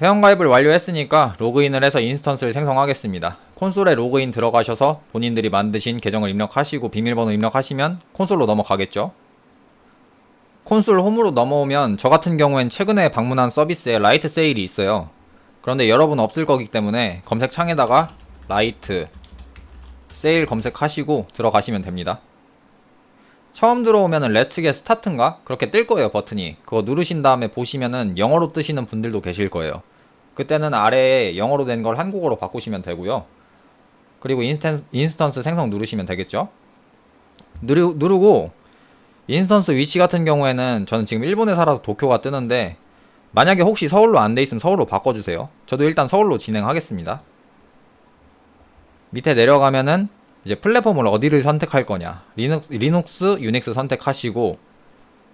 회원가입을 완료했으니까 로그인을 해서 인스턴스를 생성하겠습니다. 콘솔에 로그인 들어가셔서 본인들이 만드신 계정을 입력하시고 비밀번호 입력하시면 콘솔로 넘어가겠죠. 콘솔 홈으로 넘어오면 저 같은 경우엔 최근에 방문한 서비스에 라이트 세일이 있어요. 그런데 여러분 없을 거기 때문에 검색창에다가 라이트 세일 검색하시고 들어가시면 됩니다. 처음 들어오면은 렛츠 겟 스타트인가? 그렇게 뜰 거예요, 버튼이. 그거 누르신 다음에 보시면은 영어로 뜨시는 분들도 계실 거예요. 그때는 아래에 영어로 된 걸 한국어로 바꾸시면 되고요. 그리고 인스턴, 인스턴스 생성 누르시면 되겠죠? 누르, 누르고 인스턴스 위치 같은 경우에는 저는 지금 일본에 살아서 도쿄가 뜨는데 만약에 혹시 서울로 안 돼 있으면 서울로 바꿔주세요. 저도 일단 서울로 진행하겠습니다. 밑에 내려가면은 이제 플랫폼을 어디를 선택할 거냐. 리눅스, 리눅스, 유닉스 선택하시고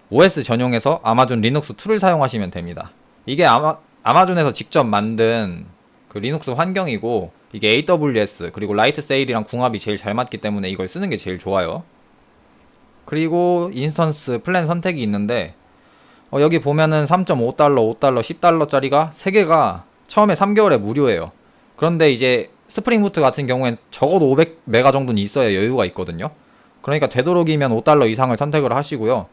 OS 전용에서 아마존 리눅스 2를 사용하시면 됩니다. 이게 아마, 아마존에서 직접 만든 그 리눅스 환경이고 이게 AWS 그리고 라이트 세일이랑 궁합이 제일 잘 맞기 때문에 이걸 쓰는 게 제일 좋아요. 그리고 인스턴스 플랜 선택이 있는데 어, 여기 보면은 3.5달러, 5달러, 10달러짜리가 3개가 처음에 3개월에 무료예요. 그런데 이제 스프링 부트 같은 경우엔 적어도 500메가 정도는 있어야 여유가 있거든요. 그러니까 되도록이면 5달러 이상을 선택을 하시고요.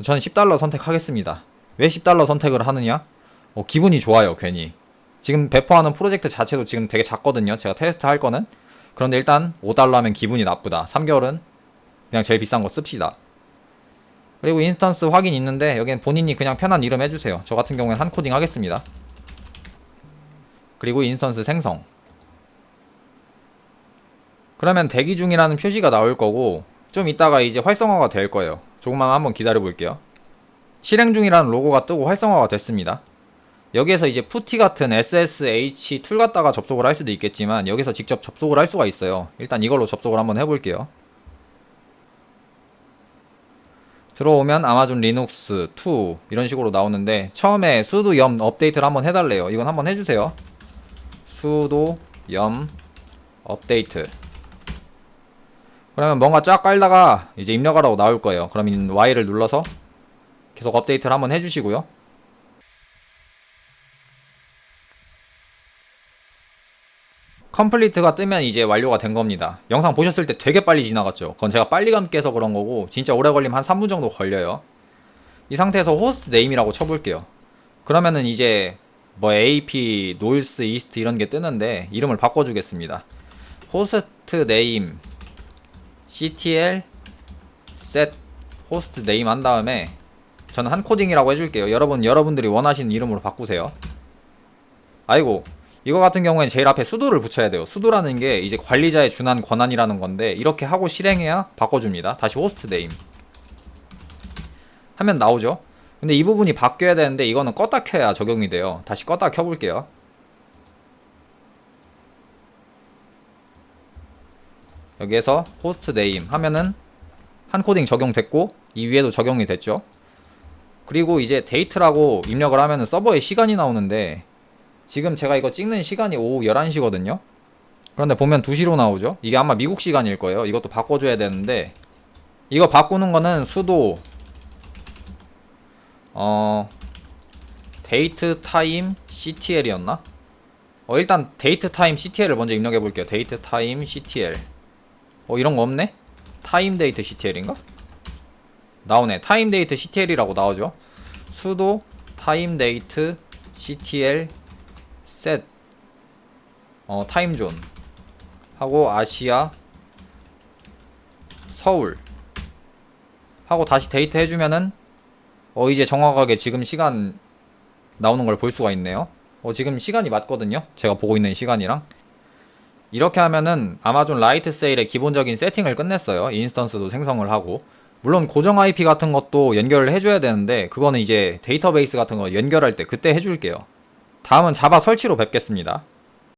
저는 10달러 선택하겠습니다. 왜 10달러 선택을 하느냐? 어, 기분이 좋아요, 괜히. 지금 배포하는 프로젝트 자체도 지금 되게 작거든요. 제가 테스트 할 거는. 그런데 일단 5달러 하면 기분이 나쁘다. 3개월은 그냥 제일 비싼 거 씁시다. 그리고 인스턴스 확인 있는데 여기는 본인이 그냥 편한 이름 해주세요. 저 같은 경우엔 한 코딩 하겠습니다. 그리고 인스턴스 생성. 그러면 대기 중이라는 표시가 나올 거고 좀 이따가 이제 활성화가 될 거예요. 조금만 한번 기다려 볼게요. 실행 중이라는 로고가 뜨고 활성화가 됐습니다. 여기에서 이제 푸티 같은 SSH 툴 갖다가 접속을 할 수도 있겠지만 여기서 직접 접속을 할 수가 있어요. 일단 이걸로 접속을 한번 해볼게요. 들어오면 아마존 리눅스 2 이런 식으로 나오는데 처음에 sudo yum 업데이트를 한번 해달래요. 이건 한번 해주세요. sudo yum 업데이트 그러면 뭔가 쫙 깔다가 이제 입력하라고 나올 거예요. 그러면 Y를 눌러서 계속 업데이트를 한번 해주시고요. 컴플리트가 뜨면 이제 완료가 된 겁니다. 영상 보셨을 때 되게 빨리 지나갔죠. 그건 제가 빨리 감기해서 그런 거고 진짜 오래 걸리면 한 3분 정도 걸려요. 이 상태에서 호스트 네임이라고 쳐볼게요. 그러면은 이제 뭐 AP, 노이스, 이스트 이런 게 뜨는데 이름을 바꿔주겠습니다. 호스트 네임 ctl set 호스트 네임 한 다음에 저는 한 코딩이라고 해줄게요. 여러분 여러분들이 원하시는 이름으로 바꾸세요. 아이고 이거 같은 경우엔 제일 앞에 수도를 붙여야 돼요. 수도라는 게 이제 관리자의 준한 권한이라는 건데 이렇게 하고 실행해야 바꿔줍니다. 다시 호스트 네임 하면 나오죠. 근데 이 부분이 바뀌어야 되는데 이거는 껐다 켜야 적용이 돼요. 다시 껐다 켜볼게요. 여기에서 호스트 네임 하면은 한 코딩 적용됐고 이 위에도 적용이 됐죠. 그리고 이제 데이트라고 입력을 하면은 서버에 시간이 나오는데 지금 제가 이거 찍는 시간이 오후 11시거든요. 그런데 보면 2시로 나오죠. 이게 아마 미국 시간일 거예요. 이것도 바꿔줘야 되는데 이거 바꾸는 거는 수도 어 데이트 타임 CTL이었나? 어 일단 데이트 타임 CTL을 먼저 입력해 볼게요. 데이트 타임 CTL. 어 이런 거 없네? 타임 데이트 CTL인가? 나오네. 타임 데이트 CTL이라고 나오죠. 수도 타임 데이트 CTL 셋 어, 타임존 하고 아시아 서울 하고 다시 데이트 해주면은 어 이제 정확하게 지금 시간 나오는 걸 볼 수가 있네요 어 지금 시간이 맞거든요 제가 보고 있는 시간이랑 이렇게 하면은 아마존 라이트 세일의 기본적인 세팅을 끝냈어요. 인스턴스도 생성을 하고. 물론 고정 IP 같은 것도 연결을 해줘야 되는데 그거는 이제 데이터베이스 같은 거 연결할 때 그때 해줄게요. 다음은 자바 설치로 뵙겠습니다.